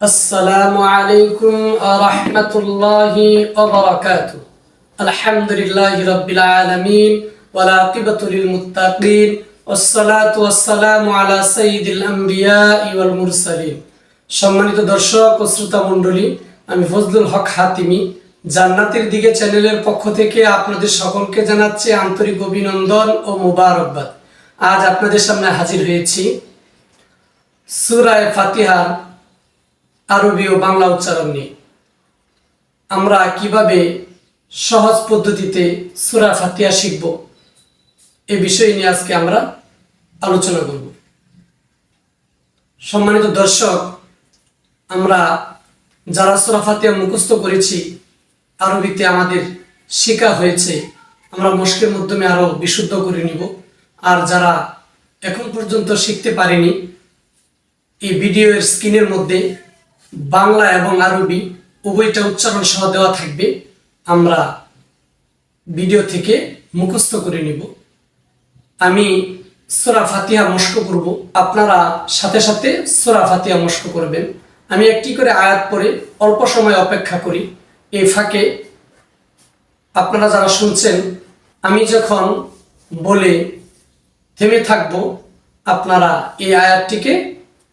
السلام عليكم ورحمة الله وبركاته الحمد لله رب العالمين والعاقبة للمتقين والصلاة والسلام على سيد الأنبياء والمرسلين সম্মানিত দর্শক ও শ্রোতা মণ্ডলী আমি ফজলুল হক হাতিমি জান্নাতের দিকে চ্যানেলের পক্ষ থেকে আপনাদের সকলকে জানাচ্ছি আন্তরিক অভিনন্দন ও মুবারকবাদ আজ আপনাদের সামনে হাজির হয়েছি সুরায় ফাতিহা আরবি ও বাংলা উচ্চারণ নিয়ে। আমরা কীভাবে সহজ পদ্ধতিতে সুরা ফাতিহা শিখব, এ বিষয় নিয়ে আজকে আমরা আলোচনা করব। সম্মানিত দর্শক, আমরা যারা সুরা ফাতিহা মুখস্থ করেছি, আরবিতে আমাদের শেখা হয়েছে, আমরা মস্কের মাধ্যমে আরও বিশুদ্ধ করে নিব। আর যারা এখন পর্যন্ত শিখতে পারেনি, এই ভিডিওর স্ক্রিনের মধ্যে বাংলা এবং আরবি উভয়টা উচ্চারণ সহ দেওয়া থাকবে। আমরা ভিডিও থেকে মুখস্থ করে নিব। আমি সোরা ফাতিহা মস্ক করব। আপনারা সাথে সাথে সোরা ফাতিহা মস্ক করবেন। আমি একটি করে আয়াত পরে অল্প সময় অপেক্ষা করি। এই ফাঁকে আপনারা যারা শুনছেন, আমি যখন বলে থেমে থাকব, আপনারা এই আয়াতটিকে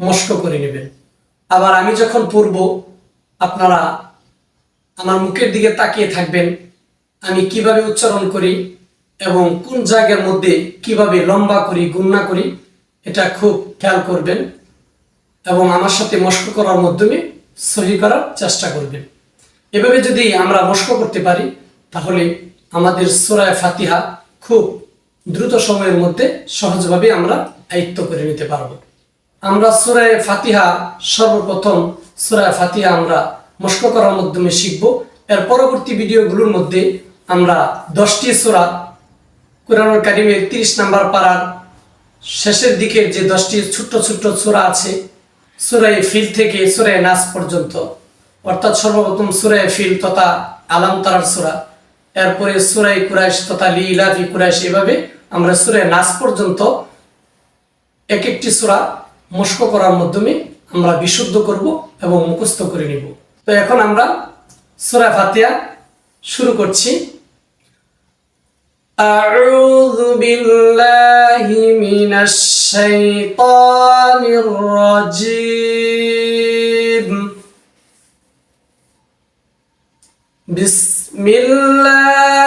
মস্ক করে নেবেন। আবার আমি যখন পড়ব, আপনারা আমার মুখের দিকে তাকিয়ে থাকবেন, আমি কীভাবে উচ্চারণ করি এবং কোন জায়গার মধ্যে কীভাবে লম্বা করি, গুণনা করি, এটা খুব খেয়াল করবেন এবং আমার সাথে মস্ক করার মাধ্যমে সহি করার চেষ্টা করবেন। এভাবে যদি আমরা মস্ক করতে পারি, তাহলে আমাদের সোরায় ফাতিহা খুব দ্রুত সময়ের মধ্যে সহজভাবে আমরা আয়ত্ত করে নিতে পারব। আমরা সুরায় ফাতিহা সর্বপ্রথম সুরায় ফাতিহা আমরা মস্ক করার মাধ্যমে শিখব। এর পরবর্তী ভিডিওগুলোর মধ্যে আমরা দশটি সুরা কোরআনুল কারিমের তিরিশ নাম্বার পাড়ার শেষের দিকের যে দশটি ছোট্ট ছোট্ট সুরা আছে সুরায় ফিল থেকে সুরায় নাচ পর্যন্ত, অর্থাৎ সর্বপ্রথম সুরায় ফিল তথা আলাম তারার সুরা, এরপরে সুরাই কুরাইশ তথা লি ইলাফি কুরাইশ, এভাবে আমরা সুরায় নাচ পর্যন্ত এক একটি সুরা মস্ক করার মাধ্যমে আমরা বিশুদ্ধ করব এবং মুখস্থ করে নিব তো এখন আমরা সুরা ফাতিয়া শুরু করছি أعوذ بالله من الشيطان الرجيم بسم الله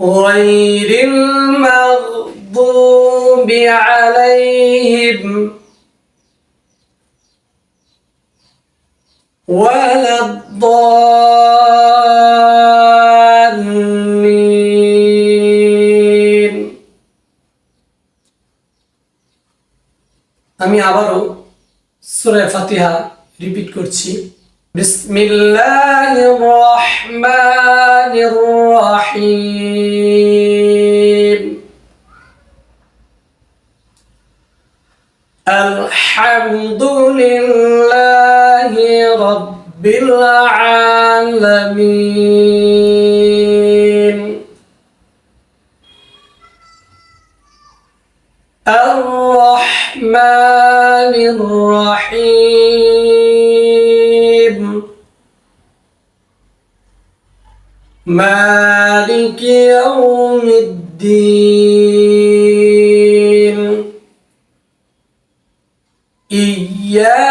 غير المغضوب عليهم ولا الضالين আমি আবারও সূরা ফাতিহা রিপিট করছি বিসমিল্লাহির رب العالمين الرحمن الرحيم. مالك يوم الدين. إياك